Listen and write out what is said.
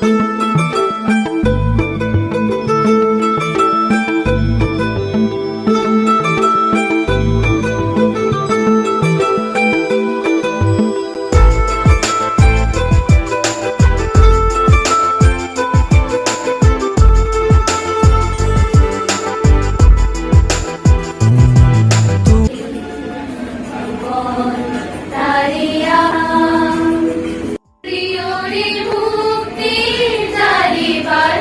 Hallelujah. Happy.